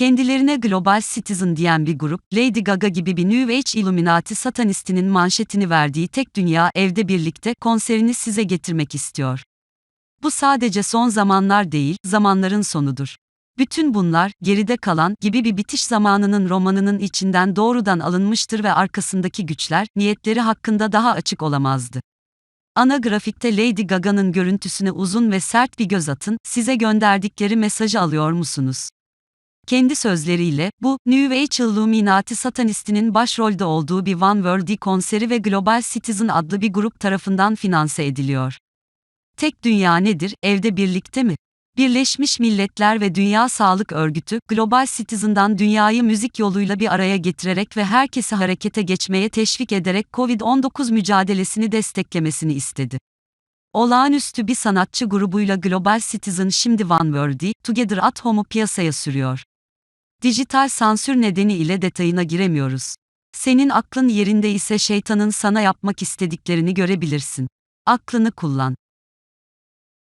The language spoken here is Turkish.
Kendilerine Global Citizen diyen bir grup, Lady Gaga gibi bir New Age Illuminati satanistinin manşetini verdiği Tek Dünya Evde Birlikte konserini size getirmek istiyor. Bu sadece son zamanlar değil, zamanların sonudur. Bütün bunlar, geride kalan gibi bir bitiş zamanının romanının içinden doğrudan alınmıştır ve arkasındaki güçler, niyetleri hakkında daha açık olamazdı. Ana grafikte Lady Gaga'nın görüntüsüne uzun ve sert bir göz atın, size gönderdikleri mesajı alıyor musunuz? Kendi sözleriyle, bu, New Age Illuminati satanistinin başrolde olduğu bir One World konseri ve Global Citizen adlı bir grup tarafından finanse ediliyor. Tek dünya nedir, evde birlikte mi? Birleşmiş Milletler ve Dünya Sağlık Örgütü, Global Citizen'dan dünyayı müzik yoluyla bir araya getirerek ve herkesi harekete geçmeye teşvik ederek COVID-19 mücadelesini desteklemesini istedi. Olağanüstü bir sanatçı grubuyla Global Citizen şimdi One World, Together at Home'u piyasaya sürüyor. Dijital sansür nedeniyle detayına giremiyoruz. Senin aklın yerinde ise şeytanın sana yapmak istediklerini görebilirsin. Aklını kullan.